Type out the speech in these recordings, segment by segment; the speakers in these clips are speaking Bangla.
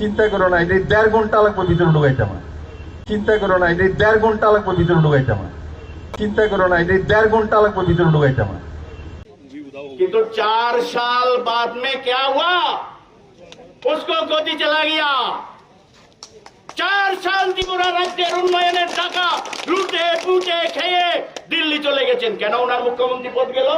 চিন্তা করো না এটা দেড় ঘণ্টা লাগবে ভিতরে ঢুকাইতে আমার। চিন্তা করো না এটা দেড় ঘণ্টা লাগবে ভিতরে ঢুকাইতে আমার। চিন্তা করো না এটা দেড় ঘণ্টা লাগবে ভিতরে ঢুকাইতে আমার। কিন্তু চার সাল বাদ মে ক্যা হুয়া? উসকো গতি চলা গিয়া। চার সাল ত্রিপুরা রাজ্যের উন্নয়নের টাকা লুটে পুটে খেয়ে দিল্লি চলে গেছেন। কেন ওনার মুখ্যমন্ত্রী পদ গেল?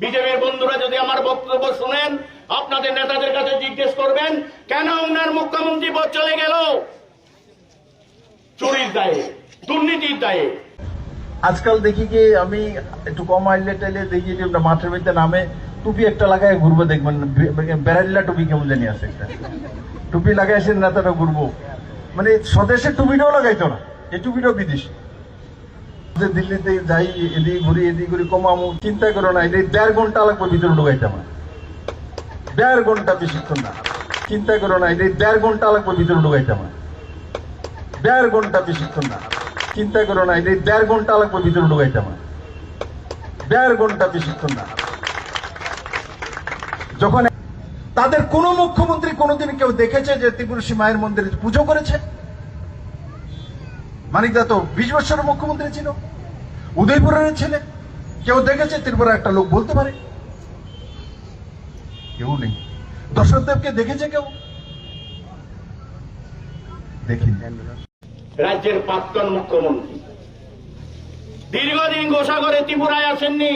বিজেপির বন্ধুরা যদি আমার বক্তব্য শুনেন আপনাদের নেতাদের কাছে জিজ্ঞেস করবেন, কেন ওনার মুখ্যমন্ত্রী পদ চলে গেল? চুরির দায়ে, দুর্নীতির দায়ে। আজকাল দেখি কি আমি একটু কম আইলে টাইলে দেখি যে মাঠের মধ্যে নামে টুপি একটা লাগায় ঘুরবো, দেখবেন বেড়াল্লা টুপি কেমন জানি আছে একটা। টুপি লাগাই আসেন নেতাটা ঘুরবো। মানে স্বদেশের টুপিটাও লাগাইতো না, এই টুপিটাও বিদেশি। দিল্লিতে যাই, এদিকে ঘুরি এদিকে ঘুরি, কমামু, চিন্তা করো না এটা দেড় ঘণ্টা লাগবে ভিতরে ঢুকাইতে আমার। দেড় ঘণ্টা বেশিক্ষণ না চিন্তা করো না এটা দেড় ঘণ্টা লাগবে ভিতরে ঢুকাইতে আমার। দেড় ঘণ্টা বেশিক্ষণ না চিন্তা করো না এটা দেড় ঘণ্টা লাগবে ভিতরে ঢুকাইতে আমার। দেড় ঘণ্টা বেশিক্ষণ না যখন তাদের কোন মুখ্যমন্ত্রী কোনোদিন কেউ দেখেছে যে ত্রিপুরসী মায়ের মন্দিরে পুজো করেছে? মানিকদা তো বিশ বছরের মুখ্যমন্ত্রী ছিল। উদয়পুরের ছেলে। কেউ দেখেছে ত্রিপুরা একটা লোক বলতে পারে? কেউ নেই। দশরথ দেবকে দেখেছে কেউ? দেখিনি। রাজ্যের প্রাক্তন মুখ্যমন্ত্রী। দীর্ঘদিন করে ত্রিপুরায় আসেননি,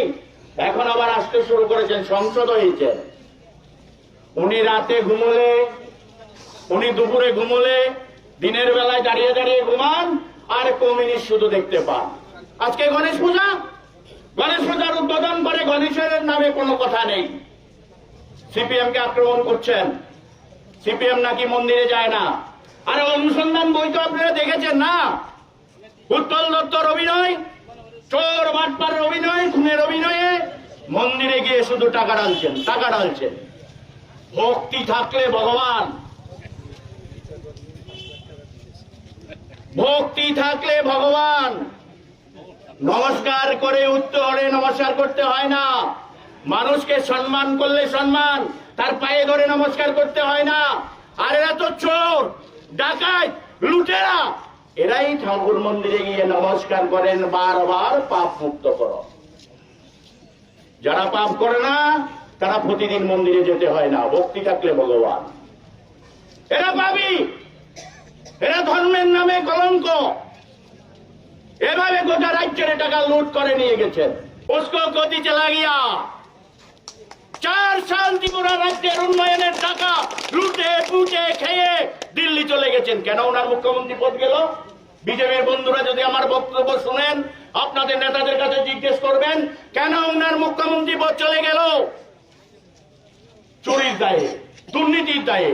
এখন আবার আসতে শুরু করেছেন, সংসদ হয়েছে উনি রাতে ঘুমলে, উনি দুপুরে ঘুমলে, দিনের বেলায় দাঁড়িয়ে দাঁড়িয়ে ঘুমান, আর কমিউনিস্ট শুধু দেখতে পান। আজকে গণেশ পূজা? গণেশ পূজার উদ্বোধন করে গণেশের নামে কোনো কথা নেই। সিপিএম কে আক্রমণ করছেন। সিপিএম নাকি মন্দিরে যায় না। আর অনুসন্ধান বই তো আপনারা দেখেছেন না? উত্তল দত্তর অভিনয়, চোর বাটপার অভিনয়, খুনের অভিনয়ে মন্দিরে গিয়ে শুধু টাকা ডালছেন টাকা ঢালছেন। ভক্তি থাকলে ভগবান। ভক্তি থাকলে ভগবান। নমস্কার করে উত্তরে নমস্কার করতে হয় না। মানুষকে সম্মান করলে সম্মান, তার পায়ে ধরে নমস্কার করতে হয় না। আর এরা তো চোর, ডাকাত, লুটেরা। এরাই ঠাকুর মন্দিরে গিয়ে নমস্কার করেন, বারবার পাপ মুক্ত করো। যারা পাপ করে না, তারা প্রতিদিন মন্দিরে যেতে হয় না, ভক্তি থাকলে ভগবান। এরা পাবি এরা ধর্মের নামে কলঙ্ক। এভাবে গোটা রাজ্যের টাকা লুট করে নিয়ে গেছেন। উসকো গতি চলা গিয়া চার সাল ত্রিপুরা রাজ্যের উন্নয়নের টাকা লুটে, পুটে খেয়ে দিল্লি চলে গেছেন। কেন ওনার মুখ্যমন্ত্রী পদ গেল? বিজেপির বন্ধুরা যদি আমার বক্তব্য শুনেন, আপনাদের নেতাদের কাছে জিজ্ঞেস করবেন, কেন ওনার মুখ্যমন্ত্রী পদ চলে গেল? চুরির দায়ে, দুর্নীতির দায়ে।